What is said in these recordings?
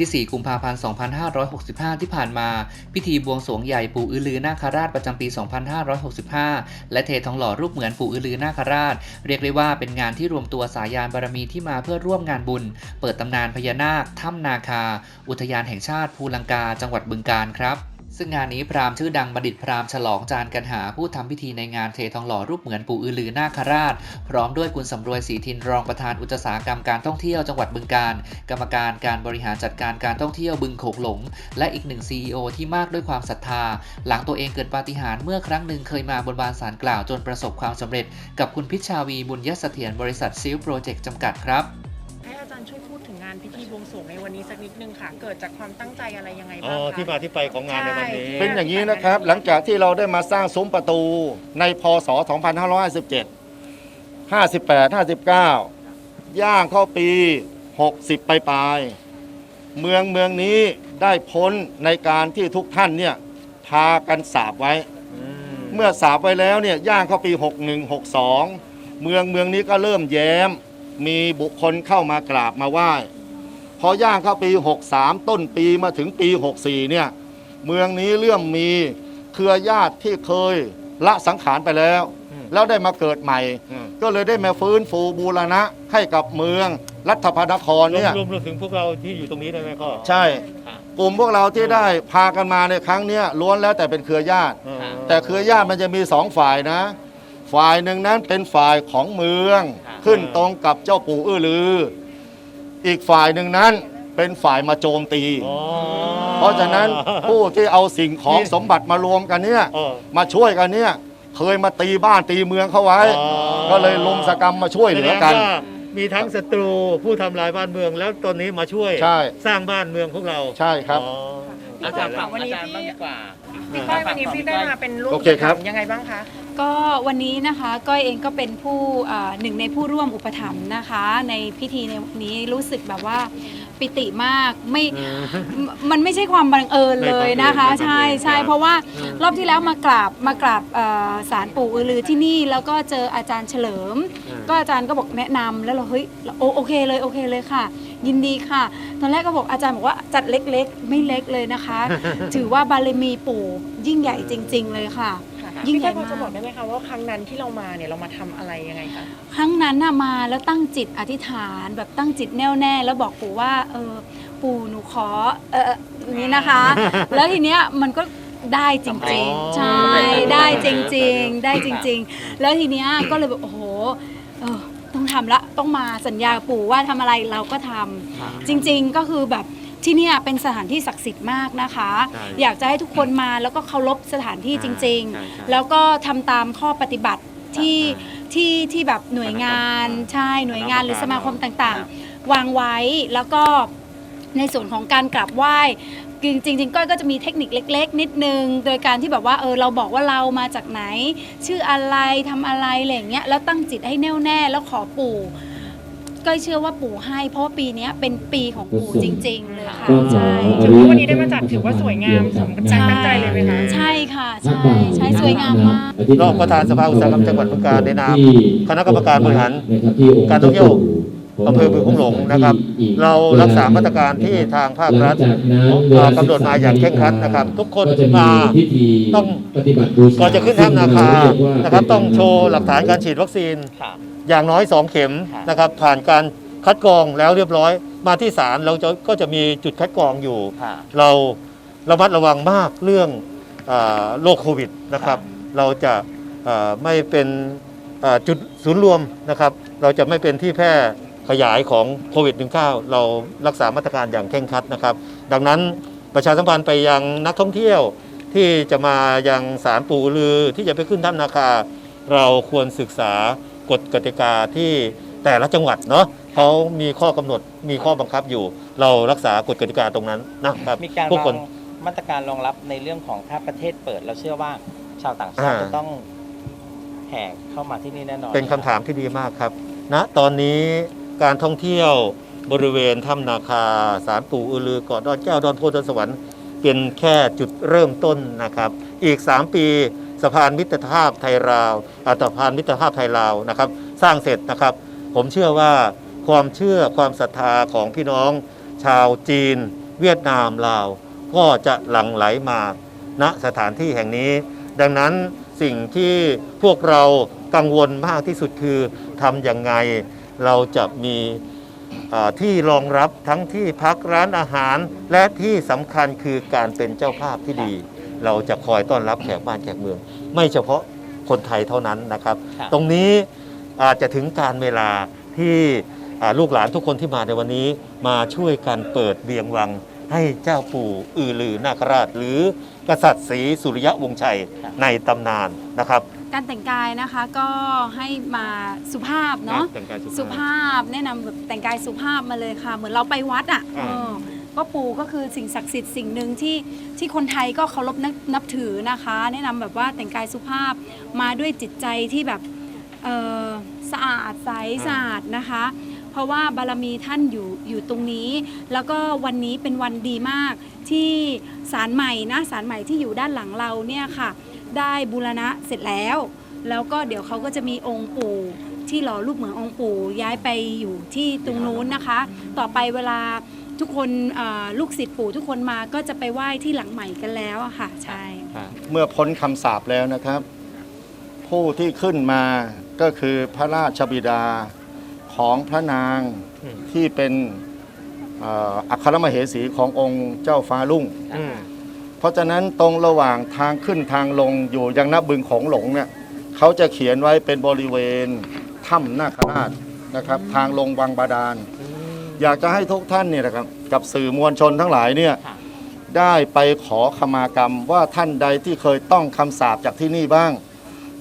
ที่ 4 กุมภาพันธ์ 2565 ที่ผ่านมา พิธีบวงสรวงใหญ่ปู่อือลือนาคราชประจำปี 2565 และเททองหล่อรูปเหมือนปู่อือลือนาคราช เรียกได้ว่าเป็นงานที่รวมตัวสายานบารมีที่มาเพื่อร่วมงานบุญ เปิดตำนานพญานาค ถ้ำนาคา อุทยานแห่งชาติภูลังกา จังหวัดบึงกาฬครับ ซึ่งงานนี้พราหมณ์ชื่อดังบัณฑิตพราหมณ์ฉลองจานกันหาผู้ทำพิธีในงานเททองหล่อรูปเหมือนปู่อือลือนาคราช พร้อมด้วยคุณสำรวยศรีทินรองประธานอุตสาหกรรมการท่องเที่ยวจังหวัดบึงกาฬกรรมการการบริหารจัดการการท่องเที่ยวบึงโขงหลง และอีกหนึ่ง CEO ที่มากด้วยความศรัทธา หลังตัวเองเกิดปาฏิหาริย์เมื่อครั้งหนึ่งเคยมาบนบานสารกล่าวจนประสบความสำเร็จ กับคุณพิชชาวีบุญยเสถียรบริษัทซิลโปรเจกต์จำกัดครับ สรวงในวันนี้สักนิดนึงค่ะ เกิดจากความตั้งใจอะไรยังไงอ๋อบ้างคะ ที่มาที่ไปของงานในวันนี้ ใช่ เป็นอย่างนี้นะครับ หลังจากที่เราได้มาสร้างซุ้มประตูในพศ 2557 58 59 ย่างเข้าปี 60 ไปปลายๆเมืองเมืองนี้ได้พ้นในการที่ทุกท่านเนี่ยพากันสาบไว้ เมื่อสาบไว้แล้วเนี่ยย่างเข้าปี 61 62 เมืองเมืองนี้ก็เริ่มแย้ม มีบุคคลเข้ามากราบมาไหว้ พอย่างเข้าปี 63 ต้นปีมาถึงปี 64 เนี่ย เมืองนี้เริ่มมีเครือญาติที่เคยละสังขารไปแล้ว อืมแล้วได้มาเกิดใหม่ อืม ก็เลยได้มาฟื้นฟูบูรณะให้กับเมืองรัฐพนครรวมเนี่ย รวมรวมถึงพวกเราที่อยู่ตรงนี้ได้ไหมก็ใช่กลุ่มพวกเราที่ได้พากันมาในครั้งเนี้ยล้วนแล้วแต่เป็นเครือญาติ เออแต่เครือญาติมันจะมีสองฝ่ายนะ ฝ่ายหนึ่งนั้นเป็นฝ่ายของเมือง ขึ้นตรงกับเจ้าปู่อื้อลือ อีกฝ่ายหนึ่งนั้นเป็นฝ่ายมาโจมตีอ๋อเพราะฉะนั้นผู้ที่เอาสิ่งของสมบัติมารวมกันเนี่ยเออ มาช่วยกันเนี่ยเคยมาตีบ้านตีเมืองเขาไว้อ๋อก็เลยลงสกรรมมาช่วยแสเหลืดองกันว่ามีทั้งศัตรูผู้ทำลายบ้านเมืองแล้วตอนนี้มาช่วยใช่ สร้างบ้านเมืองพวกเราใช่ครับ อ๋ออาจารย์ฝากวันนี้พี่พี่ก้อยวันนี้พี่ได้มาเป็นลูกโอเคครับ ยังไงบ้างคะ ก็วันนี้นะคะก้อยเองก็เป็นผู้อ่าหนึ่งในผู้ร่วมอุปถัมภ์นะคะ ในพิธีในวันนี้รู้สึกแบบว่าปิติมากไม่มมันไม่ใช่ความบังเอิญเลยนะคะไม่บังเอิญใช่ไม่บังเอิญใช่ครับเพราะว่าอืมรอบที่แล้วมากราบมากราบเอ่อสารปู่อือลือที่นี่แล้วก็เจออาจารย์เฉลิมอืมก็อาจารย์ก็บอกแนะนำแล้วเราเฮ้ยโอโอเคเลยโอเคเลยค่ะ ยินดีค่ะ ตอนแรกก็บอกอาจารย์บอกว่าจัดเล็กๆ ไม่เล็กเลยนะคะ ถือว่าบารมีปู่ยิ่งใหญ่จริง ๆ เลยค่ะ ยิ่งพี่ใหญ่ก้อยพอจะมากบอกได้ไหมคะว่าครั้งนั้นที่เรามาเนี่ยเรามาทำอะไรยังไงคะครั้งนั้นน่ะมาแล้วตั้งจิตอธิษฐานแบบตั้งจิตแน่วแน่แล้วบอกปู่ว่าเออปู่หนูขอเอออย่างนี้นะคะ แล้วทีเนี้ยมันก็ได้จริงอ๋อๆใช่ได้จริง ๆ ได้จริง ๆ แล้วทีเนี้ยก็เลยแบบโอ้โหเออต้องทำละต้องมาสัญญากับปู่ว่าทำอะไรเราก็ทำจริง ๆก็คือแบบ ที่เนี่ยเป็นสถานที่ศักดิ์สิทธิ์มากนะคะ ใช่อยากจะให้ทุกคนมาแล้วก็เคารพสถานที่จริง ใช่ใช่ๆ แล้วก็ทำตามข้อปฏิบัติที่ที่ที่แบบหน่วยงานใช่หน่วยงานหรือสมาคมต่างๆวางไว้แล้วก็ในส่วนของการกราบไหว้จริงๆจริงๆก้อยก็จะมีเทคนิคเล็ก ๆ นิดนึง โดยการที่แบบว่าเออเราบอกว่าเรามาจากไหน ชื่ออะไรทำอะไรอะไรอย่างเงี้ยแล้วตั้งจิตให้แน่วแน่แล้วขอปู่ ก้อยเชื่อว่าปู่ให้ เพราะว่าปีเนี้ยเป็นปีของปู่จริงๆเลยค่ะใช่ถือว่าวันนี้ได้มาจัดถือว่าสวยงามสมกับการตั้งใจเลยไหมคะใช่ค่ะใช่ใช่สวยงามมากรองประธานสภาอุตสาหกรรมจังหวัดบึงกาฬในนามคณะกรรมการบริหารการท่องเที่ยวอำเภอบึงโขงหลงนะครับ เรารักษามาตรการที่ทางภาครัฐเอ่อกำหนดมาอย่างเคร่งครัดนะครับ ทุกคนก็จะมาพิธีต้องปฏิบัติบูชาก่อนจะขึ้นถ้ำนาคาซึ่งเรียกว่านะครับ ต้องโชว์หลักฐานการฉีดวัคซีน อย่างน้อย 2 เข็มนะครับ ผ่านการคัดกรองแล้วเรียบร้อย มาที่ศาลเราจะก็จะมีจุดคัดกรองอยู่เราระมัดระวังมากเรื่องอาโรคโควิดนะครับ เราจะอ่าไม่เป็นอ่าจุดศูนย์รวมนะครับ เราจะไม่เป็นที่แพร่ขยายของโควิด -19 เรารักษามาตรการอย่างเคร่งครัดนะครับ ดังนั้นประชาสัมพันธ์ไปยังนักท่องเที่ยวที่จะมายังสารปู่อือลือที่จะไปขึ้นถ้ำนาคา เราควรศึกษา กฎกติกาที่แต่ละจังหวัดเนาะเขามีข้อกำหนดมีข้อบังคับอยู่ เรารักษากฎกติกาตรงนั้นนะครับมีการทุกวาคนงมาตรการรองรับในเรื่องของถ้าประเทศเปิดเราเชื่อว่าชาวต่างชาติอ่า จะต้องแห่เข้ามาที่นี่แน่นอนเป็นคำถามที่ดีมากครับณตอนนี้การท่องเที่ยวบริเวณถ้ำนาคาสารปู่อือลือเกาะดอนแก้วดอนโพธิ์ดอนสวรรค์เป็นแค่จุดเริ่มต้นนะครับ อีก 3 ปี สะพานมิตรภาพไทยลาวอัตภานมิตรภาพไทยลาวนะครับ สร้างเสร็จนะครับ ผมเชื่อว่าความเชื่อความศรัทธาของพี่น้อง ชาวจีน เวียดนามลาว ก็จะหลั่งไหลมาณสถานที่แห่งนี้ ดังนั้นสิ่งที่พวกเรากังวลมากที่สุดคือทำอยังไงเราจะมีที่รองรับทั้งที่พักร้านอาหาร และที่สำคัญคือการเป็นเจ้าภาพที่ดี เราจะคอยต้อนรับแขกบ้านแขกเมือง ไม่เฉพาะคนไทยเท่านั้นนะครับ ครับ ตรงนี้อาจจะถึงการเวลาที่อ่าลูกหลานทุกคนที่มาในวันนี้ มาช่วยกันเปิดเบียงวังให้เจ้าปู่อือลือนาคราช หรือกษัตริย์ศรีสุริยะวงศ์ชัยในตำนานนะครับการแต่งกายนะคะก็ให้มาสุภาพเนาะแต่งกายสุภาพ แนะนำแบบแต่งกายสุภาพมาเลยค่ะ เหมือนเราไปวัดอะอ่าเออ ก็ปู่ก็คือสิ่งศักดิ์สิทธิ์สิ่งหนึ่งที่ที่คนไทยก็เคารพนับนับถือนะคะ แนะนำแบบว่าแต่งกายสุภาพมาด้วยจิตใจที่แบบเออสะอาดใสสะอาดนะคะ เพราะว่าบารมีท่านอยู่อยู่ตรงนี้ แล้วก็วันนี้เป็นวันดีมากที่ศาลใหม่นะศาลใหม่ที่อยู่ด้านหลังเราเนี่ยค่ะ ได้บูรณะเสร็จแล้ว แล้วก็เดี๋ยวเขาก็จะมีองค์ปู่ที่หล่อรูปเหมือนองค์ปู่ย้ายไปอยู่ที่ตรงนู้นนะคะ ต่อไปเวลา ทุกคนเอ่อลูกศิษย์ปู่ทุกคนมาก็จะไปไหว้ที่หลังใหม่กันแล้วอะค่ะ ใช่ เมื่อพ้นคำสาปแล้วนะครับ ผู้ที่ขึ้นมาก็คือพระราชบิดาของพระนางอืมที่เป็นเอ่ออัครมเหสีขององค์เจ้าฟ้าลุ่งอืมเพราะฉะนั้นตรงระหว่างทางขึ้นทางลงอยู่ยังนับบึงของหลงเนี่ยเขาจะเขียนไว้เป็นบริเวณถ้ำนาคราชนะครับ ทางลงวังบาดาล อยากจะให้ทุกท่านเนี่ยนะครับกับสื่อมวลชนทั้งหลายเนี่ยค่ะ ได้ไปขอขมากรรมว่าท่านใดที่เคยต้องคำสาปจากที่นี่บ้าง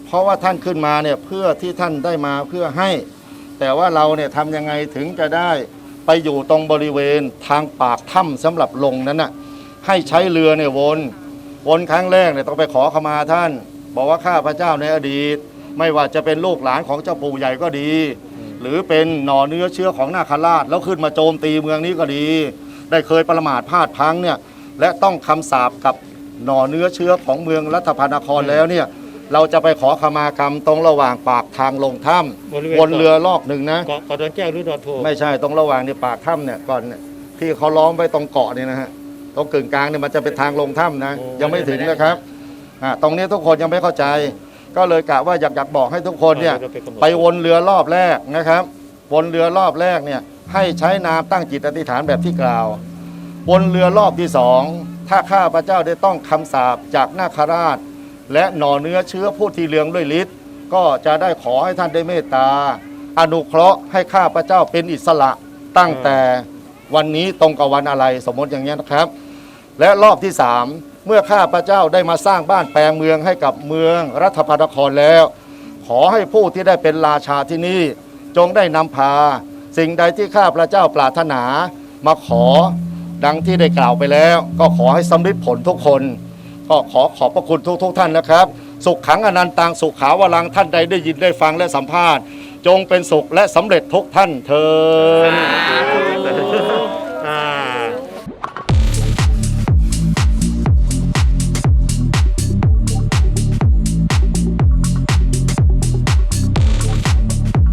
เพราะว่าท่านขึ้นมาเนี่ยเพื่อที่ท่านได้มาเพื่อให้ แต่ว่าเราเนี่ยทำยังไงถึงจะได้ไปอยู่ตรงบริเวณทางปากถ้ำสำหรับลงนั้นน่ะให้ใช้เรือเนี่ยวน วนครั้งแรกเนี่ยต้องไปขอขมาท่าน บอกว่าข้าพระเจ้าในอดีต ไม่ว่าจะเป็นลูกหลานของเจ้าปู่ใหญ่ก็ดี หรือเป็นหน่อเนื้อเชื้อของนาคราช แล้วขึ้นมาโจมตีเมืองนี้ก็ดี ได้เคยประมาทพลาดพลังเนี่ยและต้องคำสาปกับหน่อเนื้อเชื้อของเมืองรัฐพานครแล้วเนี่ยเราจะไปขอขมากรรมตรงระหว่างปากทางลงถ้บริเวณำวนเรือลอกหนึ่งนะเกาะเกาะดอนแก้วหรือดอนโพไม่ใช่ตรงระหว่างเนี่ยปากถ้ำเนี่ยก่อนเนี่ยที่เขาล้อมไว้ตรงเกาะเนี่ยนะฮะตรงกึ่งกลางเนี่ยมันจะเป็นทางลงถ้ำนะโอ้ยังไม่ถึงนะครับอ่าตรงนี้ทุกคนยังไม่เข้าใจ ก็เลยกะว่าอยากอยากบอกให้ทุกคนเนี่ยดี๋วกำหดไปวนเรือรอบแรกนะครับ วนเรือรอบแรกเนี่ยให้ใช้นามตั้งจิตอธิษฐานแบบที่กล่าว วนเรือรอบที่สองถ้าข้าพระเจ้าได้ต้องคำสาปจากนาคราช และหน่อเนื้อเชื้อผู้ที่เลืองด้วยฤทธิ์ก็จะได้ขอให้ท่านได้เมตตา อนุเคราะห์ให้ข้าพระเจ้าเป็นอิสระตั้งแต่วันนี้ตรงกับวันอะไรสมมติอย่างนี้ยนะครับ และรอบที่สาม เมื่อข้าพระเจ้าได้มาสร้างบ้านแปลงเมืองให้กับเมืองรัฐพานครแล้ว ขอให้ผู้ที่ได้เป็นราชาที่นี่ จงได้นำพา สิ่งใดที่ข้าพระเจ้าปรารถนา มาขอดังที่ได้กล่าวไปแล้ว ก็ขอให้สำเร็จผลทุกคน ก็ขอขอบพระคุณทุกทุกท่านนะครับ สุขขังอนันตังสุขขาวลังท่านใดได้ยินได้ฟังและสัมภาษณ์ จงเป็นสุขและสำเร็จทุกท่านเทินอ่า